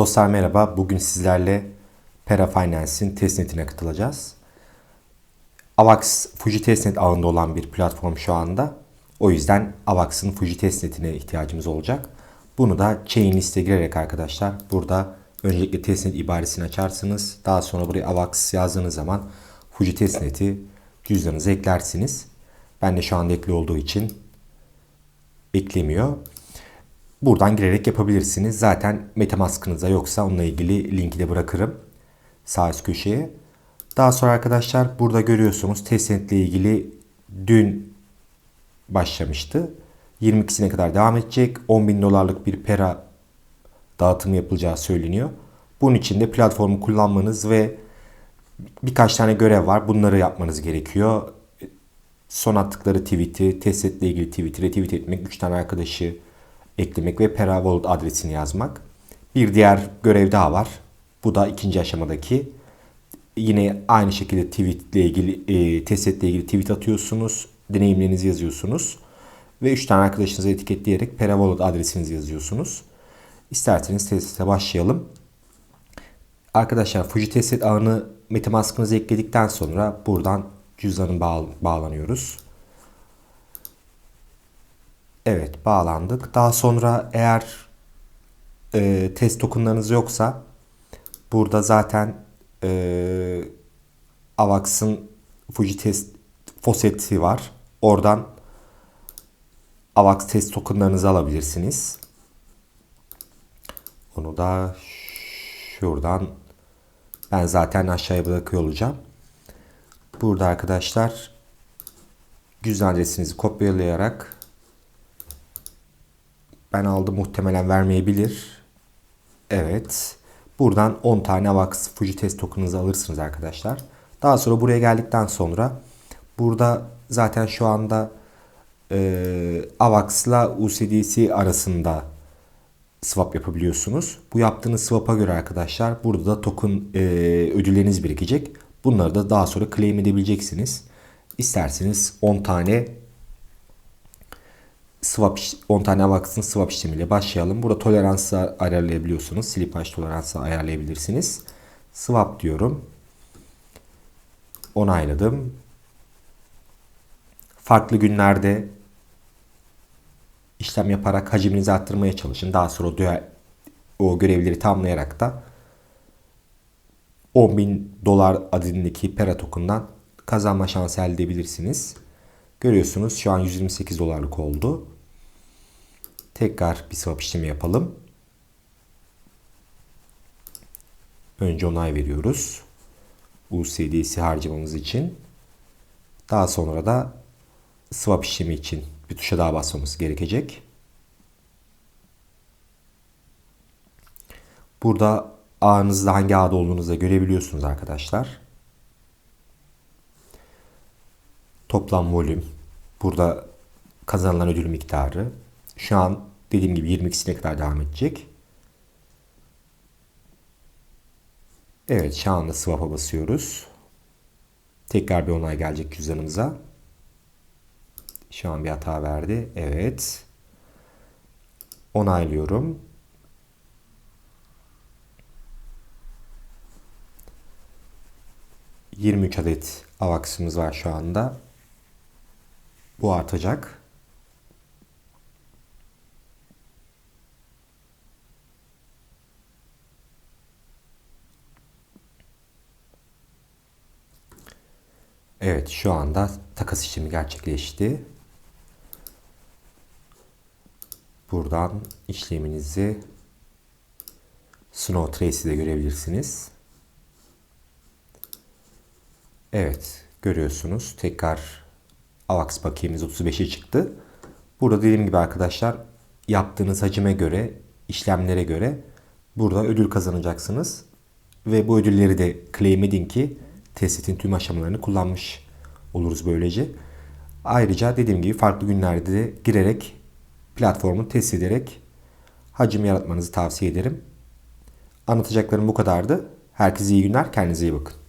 Dostlar merhaba. Bugün sizlerle Pera Finance'in testnetine katılacağız. Avax Fuji testnet ağında olan bir platform şu anda. O yüzden Avax'ın Fuji testnetine ihtiyacımız olacak. Bunu da chain liste girerek arkadaşlar burada öncelikle testnet ibaresini açarsınız. Daha sonra buraya Avax yazdığınız zaman Fuji testneti cüzdanınıza eklersiniz. Ben de şu anda ekli olduğu için eklemiyor. Buradan girerek yapabilirsiniz. Zaten Metamask'ınıza yoksa onunla ilgili linki de bırakırım. Sağ üst köşeye. Daha sonra arkadaşlar burada görüyorsunuz testnet ile ilgili dün başlamıştı. 22'sine kadar devam edecek. 10 bin dolarlık bir pera dağıtımı yapılacağı söyleniyor. Bunun için de platformu kullanmanız ve birkaç tane görev var. Bunları yapmanız gerekiyor. Son attıkları tweet'i, testnetle ilgili tweet'i retweet etmek, 3 tane arkadaşı eklemek ve Pera Wallet adresini yazmak. Bir diğer görev daha var. Bu da ikinci aşamadaki. Yine aynı şekilde tweet ile ilgili, e, testnetle ilgili tweet atıyorsunuz. Deneyimlerinizi yazıyorsunuz. Ve 3 tane arkadaşınızı etiketleyerek Pera Wallet adresinizi yazıyorsunuz. İsterseniz teste başlayalım. Arkadaşlar Fuji testnet ağını Metamask'ınıza ekledikten sonra buradan cüzdanı bağ bağlanıyoruz. Evet bağlandık. Daha sonra eğer e, test tokenlarınız yoksa burada zaten e, Avax'ın Fuji test foseti var. Oradan Avax test tokenlarınızı alabilirsiniz. Onu da şuradan ben zaten aşağıya bırakıyor olacağım. Burada arkadaşlar cüzdan adresinizi kopyalayarak ben aldım muhtemelen vermeyebilir. Evet. Buradan 10 tane AVAX Fuji test token'ınızı alırsınız arkadaşlar. Daha sonra buraya geldikten sonra burada zaten şu anda e, AVAX'la USDC arasında swap yapabiliyorsunuz. Bu yaptığınız swap'a göre arkadaşlar burada da token e, ödülleriniz birikecek. Bunları da daha sonra claim edebileceksiniz. İsterseniz 10 tane swap 10 tane avax'ın swap işlemiyle başlayalım. Burada toleransı ayarlayabiliyorsunuz. Slippage toleransı ayarlayabilirsiniz. Swap diyorum. Onayladım. Farklı günlerde işlem yaparak hacminizi arttırmaya çalışın. Daha sonra o görevleri tamamlayarak da 10.000 dolar adındaki Pera token'dan kazanma şansı elde edebilirsiniz. Görüyorsunuz şu an 128 dolarlık oldu. Tekrar bir swap işlemi yapalım. Önce onay veriyoruz. USDC harcamamız için. Daha sonra da swap işlemi için bir tuşa daha basmamız gerekecek. Burada ağınızda hangi ağda olduğunuzu da görebiliyorsunuz arkadaşlar. Toplam volüm. Burada kazanılan ödül miktarı. Şu an dediğim gibi 22'sine kadar devam edecek. Evet şu anda swap'a basıyoruz. Tekrar bir onay gelecek cüzdanımıza. Şu an bir hata verdi. Evet. Onaylıyorum. ...23 adet avaksımız var şu anda. Bu artacak. Evet şu anda takas işlemi gerçekleşti. Buradan işleminizi Snow Trace'i de görebilirsiniz. Evet görüyorsunuz tekrar AVAX bakiyemiz 35'e çıktı. Burada dediğim gibi arkadaşlar yaptığınız hacime göre işlemlere göre burada ödül kazanacaksınız. Ve bu ödülleri de claim edin ki testitin tüm aşamalarını kullanmış oluruz böylece. Ayrıca dediğim gibi farklı günlerde de girerek platformu test ederek hacim yaratmanızı tavsiye ederim. Anlatacaklarım bu kadardı. Herkese iyi günler. Kendinize iyi bakın.